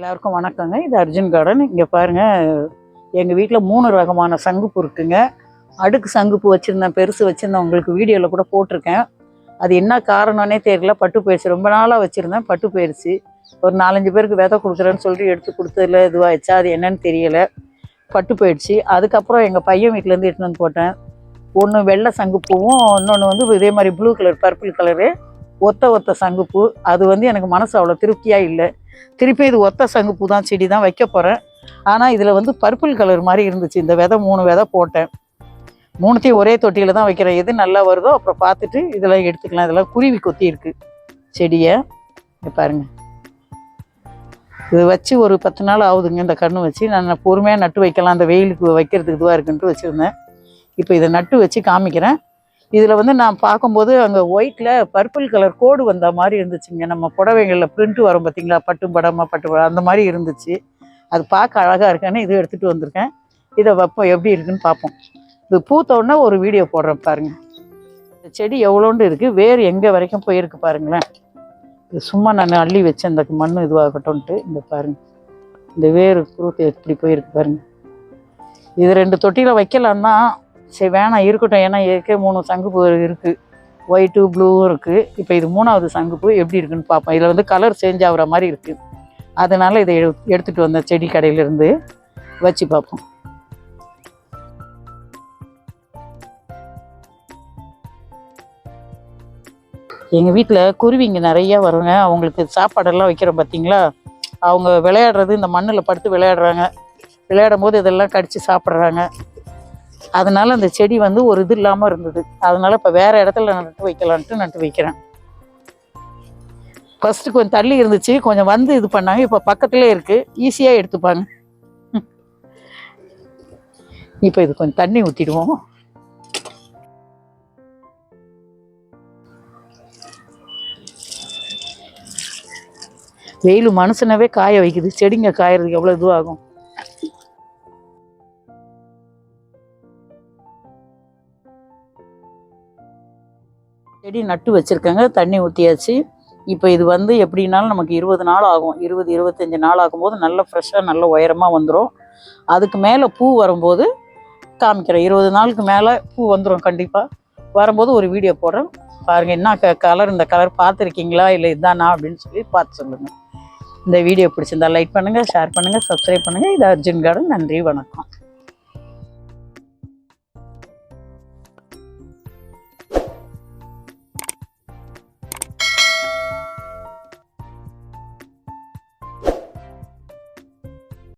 எல்லாருக்கும் வணக்கங்க. இது அர்ஜுன் கார்டன். இங்கே பாருங்கள் எங்கள் வீட்டில் மூணு ரகமான சங்குப்பு இருக்குங்க. அடுக்கு சங்குப்பு வச்சுருந்தேன் பெருசு வச்சுருந்தேன். உங்களுக்கு வீடியோவில் கூட போட்டிருக்கேன். அது என்ன காரணம்னே தெரியல. பட்டு போயிடுச்சு ரொம்ப நாளாக வச்சுருந்தேன் பட்டு போயிடுச்சு ஒரு நாலஞ்சு பேருக்கு விதை கொடுக்குறேன்னு சொல்லிட்டு எடுத்து கொடுத்ததுல இதுவாகிடுச்சா அது என்னன்னு தெரியலை. பட்டு போயிடுச்சு அதுக்கப்புறம் எங்கள் பையன் வீட்டிலேருந்து எடுத்துன்னு வந்து போட்டேன். ஒன்று வெள்ளை சங்குப்பூவும் இன்னொன்று வந்து இதே மாதிரி ப்ளூ கலர் பர்பிள் கலரு ஒத்த ஒத்த சங்குப்பூ. அது வந்து எனக்கு மனசு அவ்வளோ திருப்தியாக இல்லை. திருப்பி இது ஒத்த சங்குப்பூ தான் செடி தான் வைக்க போகிறேன் ஆனால் இதில் வந்து பர்பிள் கலர் மாதிரி இருந்துச்சு. இந்த விதை மூணு விதை போட்டேன். மூணுத்தையும் ஒரே தொட்டியில் தான் வைக்கிறேன். எது நல்லா வருதோ அப்புறம் பார்த்துட்டு இதெல்லாம் எடுத்துக்கலாம். இதெல்லாம் குருவி கொத்தி இருக்குது செடியை. பாருங்க. இது வச்சு ஒரு பத்து நாள் ஆகுதுங்க இந்த கன்று வச்சு. நான் பொறுமையாக நட்டு வைக்கலாம். அந்த வெயிலுக்கு வைக்கிறதுக்கு இதுவாக இருக்குன்ட்டு வச்சுருந்தேன். இப்போ இதை நட்டு வச்சு காமிக்கிறேன். இதில் வந்து நான் பார்க்கும்போது அங்கே ஒயிட்டில் பர்பிள் கலர் கோடு வந்த மாதிரி இருந்துச்சுங்க. நம்ம புடவைகளில் பிரிண்ட்டு வரும் பார்த்தீங்களா பட்டு படமா பட்டு படம் அந்த மாதிரி இருந்துச்சு. அது பார்க்க அழகாக இருக்குன்னு இது எடுத்துகிட்டு வந்திருக்கேன். இதை வைப்போம். எப்படி இருக்குன்னு பார்ப்போம். இது பூத்தோடனே ஒரு வீடியோ போடுறேன் பாருங்கள் இந்த செடி எவ்வளோண்டு இருக்குது வேர் எங்கே வரைக்கும் போயிருக்கு பாருங்களேன். இது சும்மா நான் அள்ளி வச்சேன் இந்த மண் இதுவாகட்டும்ன்ட்டு இந்த பாருங்கள் இந்த வேர் குரூப் எப்படி போயிருக்கு பாருங்கள் இது ரெண்டு தொட்டியில் வைக்கலாம் தான் சரி வேணாம் இருக்கட்டும். ஏன்னா ஏற்கே மூணு சங்குப்பூ இருக்குது ஒயிட்டு ப்ளூவும் இருக்குது இப்போ இது மூணாவது சங்குப்பூ எப்படி இருக்குன்னு பார்ப்போம். இதில் வந்து கலர் சேஞ்ச் ஆகிற மாதிரி இருக்குது அதனால் இதை எடுத்துகிட்டு வந்த செடி கடையிலேருந்து வச்சு பார்ப்போம். எங்கள் வீட்டில் குருவிங்க நிறையா வருங்க. அவங்களுக்கு சாப்பாடெல்லாம் வைக்கிறோம் பார்த்தீங்களா அவங்க விளையாடுறது இந்த மண்ணில் படுத்து விளையாடுறாங்க. விளையாடும் போது இதெல்லாம் கடித்து சாப்பிட்றாங்க. அதனால அந்த செடி வந்து ஒரு இது இல்லாமல் இருந்தது. அதனால இப்போ வேறு இடத்துல நட்டு வைக்கலான்ட்டு நட்டு வைக்கிறேன். ஃபஸ்ட்டு கொஞ்சம் தள்ளி இருந்துச்சு. கொஞ்சம் வந்து இது பண்ணாங்க. இப்போ பக்கத்துலேயே இருக்குது ஈஸியாக எடுத்துப்பாங்க. இப்போ இது கொஞ்சம் தண்ணி ஊற்றிடுவோம் வெயில் மனுஷனவே காய வைக்குது. செடிங்க காயறதுக்கு எவ்வளோ இதுவாகும். செடி நட்டு வச்சுருக்கேங்க தண்ணி ஊற்றியாச்சு இப்போ இது வந்து எப்படின்னாலும் நமக்கு இருபது நாள் ஆகும். இருபது இருபத்தஞ்சி நாள் ஆகும்போது நல்ல ஃப்ரெஷ்ஷாக நல்ல உயரமாக வந்துடும் அதுக்கு மேலே பூ வரும்போது காமிக்கிறேன். இருபது நாளுக்கு மேலே பூ வந்துடும் கண்டிப்பாக வரும்போது ஒரு வீடியோ போடுறேன். பாருங்கள் என்ன க கலர் இந்த கலர் பார்த்துருக்கீங்களா? இல்லை இதானா? அப்படின்னு சொல்லி பார்த்து சொல்லுங்கள் இந்த வீடியோ பிடிச்சிருந்தா லைக் பண்ணுங்கள் ஷேர் பண்ணுங்கள் சப்ஸ்கிரைப் பண்ணுங்கள் இது அர்ஜுன் கார்டன். நன்றி வணக்கம்.